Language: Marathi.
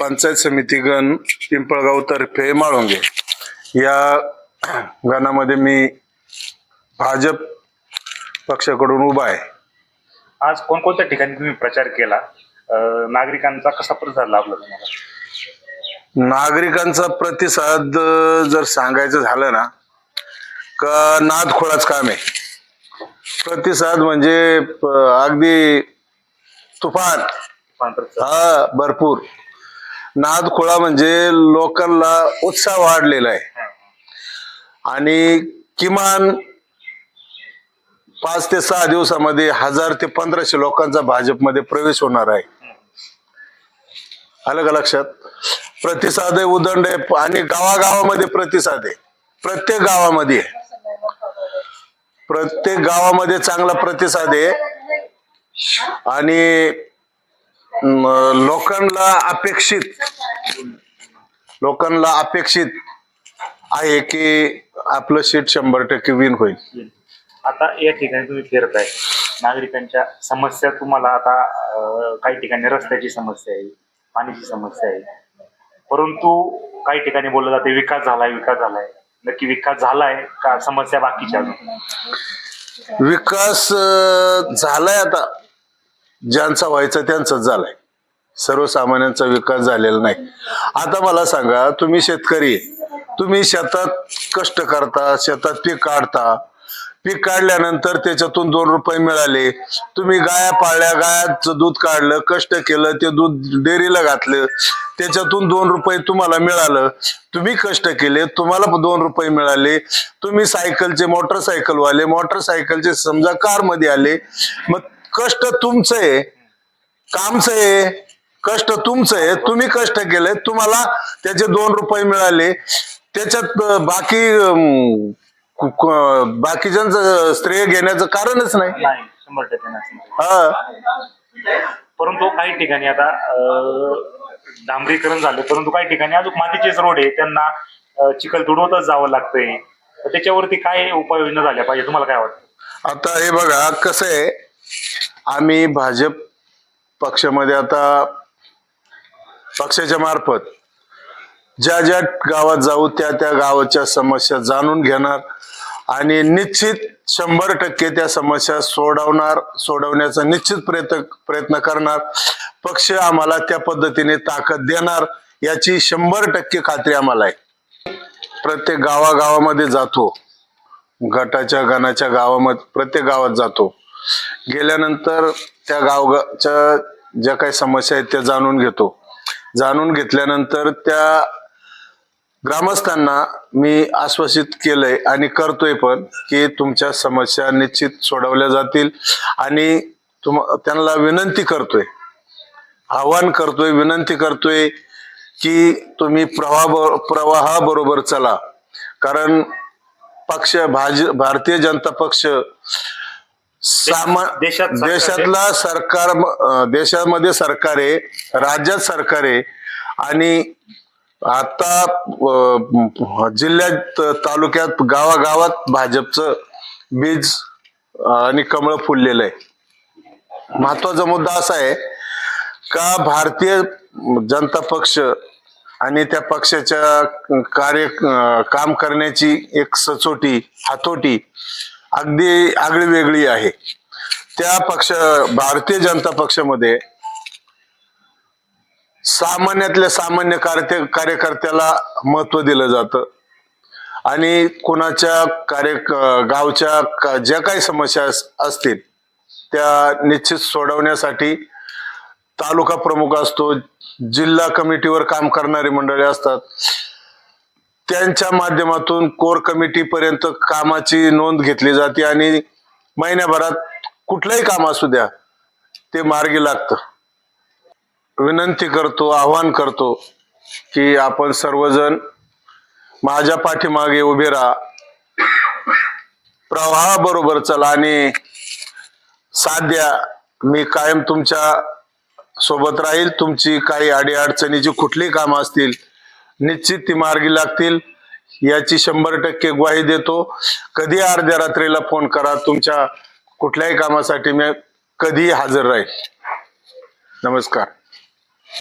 पंचायत समितीगण पिंपळगाव तर्फे माळुंगे. या गणामध्ये मी भाजप पक्षाकडून उभा आहे. आज कोणकोणत्या ठिकाणी तुम्ही प्रचार केला? अं, नागरिकांचा कसा प्रतिसाद लाभला तुम्हाला? नागरिकांचा प्रतिसाद अं, जर सांगायचं झालं ना का नाद खोळाच काम आहे. प्रतिसाद म्हणजे प- अगदी तुफान. हा भरपूर. नादखुळा म्हणजे लोकांना उत्साह वाढलेला आहे. आणि किमान पाच ते सहा दिवसामध्ये हजार ते पंधराशे लोकांचा भाजपमध्ये प्रवेश होणार आहे. आलं का लक्षात? प्रतिसाद आहे उदंड आहे आणि गावागावामध्ये प्रतिसाद आहे. प्रत्येक गावामध्ये. आहे. प्रत्येक गावामध्ये चांगला प्रतिसाद आहे. आणि लोकांना अपेक्षित लोकांना अपेक्षित आहे की आपलं सीट शंभर टक्के विन होईल. आता या ठिकाणी तुम्ही फिरत आहे. नागरिकांच्या समस्या तुम्हाला आता काही ठिकाणी रस्त्याची समस्या आहे पाण्याची समस्या आहे. परंतु काही ठिकाणी बोललं जाते विकास झालाय विकास झालाय. नक्की विकास झालाय का? समस्या बाकीच्या विकास झालाय आता. ज्यांचा व्हायचा त्यांचाच झालाय. सर्वसामान्यांचा विकास झालेला नाही. आता मला सांगा तुम्ही शेतकरी तुम्ही शेतात कष्ट करता शेतात पीक काढता पीक काढल्यानंतर त्याच्यातून दोन रुपये मिळाले तुम्ही गाया पाळल्या गायाचं दूध काढलं कष्ट केलं ते दूध डेअरीला घातलं त्याच्यातून दोन रुपये तुम्हाला मिळालं तुम्ही कष्ट केले तुम्हाला दोन रुपये मिळाले तुम्ही सायकलचे मोटरसायकलवाले मोटरसायकलचे समजा कारमध्ये आले मग कष्ट तुमचं आहे कामचं आहे कष्ट तुमचं आहे तुम्ही कष्ट केले तुम्हाला त्याचे दोन रुपये मिळाले. त्याच्यात बाकी बाकीच्यांचं श्रेय घेण्याचं कारणच नाही. नाही शंभर टक्के नाही हा. परंतु काही ठिकाणी आता डांबरीकरण झालं परंतु काही ठिकाणी अजून मातीचेच रोड आहे त्यांना चिखल तुडवतच जावं लागतंय. त्याच्यावरती काय उपाययोजना झाल्या पाहिजे? तुम्हाला काय वाटतं? आता हे बघा कसं आहे आम्ही भाजप पक्षामध्ये आता पक्षाच्या मार्फत ज्या ज्या गावात जाऊ त्या त्या गावाच्या समस्या जाणून घेणार आणि निश्चित शंभर टक्के त्या समस्या सोडवणार सोडवण्याचा निश्चित प्रयत्न प्रयत्न करणार. पक्ष आम्हाला त्या पद्धतीने ताकद देणार याची शंभर टक्के खात्री आम्हाला आहे. प्रत्येक गावागावामध्ये जातो. गटाच्या गणाच्या गावामध्ये प्रत्येक गावात जातो. गेल्यानंतर त्या गावच्या ज्या काही समस्या आहेत त्या जाणून घेतो. जाणून घेतल्यानंतर त्या ग्रामस्थांना मी आश्वासित केलंय आणि करतोय पण की तुमच्या समस्या निश्चित सोडवल्या जातील आणि तुम त्यांना विनंती करतोय. आवाहन करतोय विनंती करतोय की तुम्ही प्रवाह प्रवाहाबरोबर चला. कारण पक्ष भाज भारतीय जनता पक्ष सामा देशात. देशातला सरकार देशामध्ये सरकार आहे राज्यात सरकार आहे आणि आता जिल्ह्यात तालुक्यात गावागावात भाजपचं बीज आणि कमळ फुललेलं आहे महत्त्वाचा मुद्दा असा आहे का भारतीय जनता पक्ष आणि त्या पक्षाच्या कार्य काम करण्याची एक सचोटी हातोटी अगदी आगळी वेगळी आहे. त्या पक्ष भारतीय जनता पक्षामध्ये सामान्यातल्या सामान्य कार्य कार्यकर्त्याला महत्त्व दिलं जातं. आणि कोणाच्या कार्य गावच्या का, ज्या काही समस्या अस- असतील त्या निश्चित सोडवण्यासाठी तालुका प्रमुख असतो जिल्हा कमिटीवर काम करणारी मंडळी असतात. त्यांच्या माध्यमातून कोर कमिटी पर्यंत कामाची नोंद घेतली जाते आणि महिन्याभरात कुठलंही काम असू द्या ते मार्गी लागतं. विनंती करतो आवाहन करतो की आपण सर्वजण माझ्या पाठीमागे उभे राहा. प्रवाहाबरोबर चला आणि साध्या मी कायम तुमच्यासोबत राहील. तुमची काही अडीअडचणीची कुठली कामं असतील निश्चित ती मार्गी लागतील. याची शंभर टक्के ग्वाही देतो. कधी अर्ध्या रात्रीला फोन करा. तुमच्या कुठल्याही कामासाठी मी कधीही हजर राहील. नमस्कार.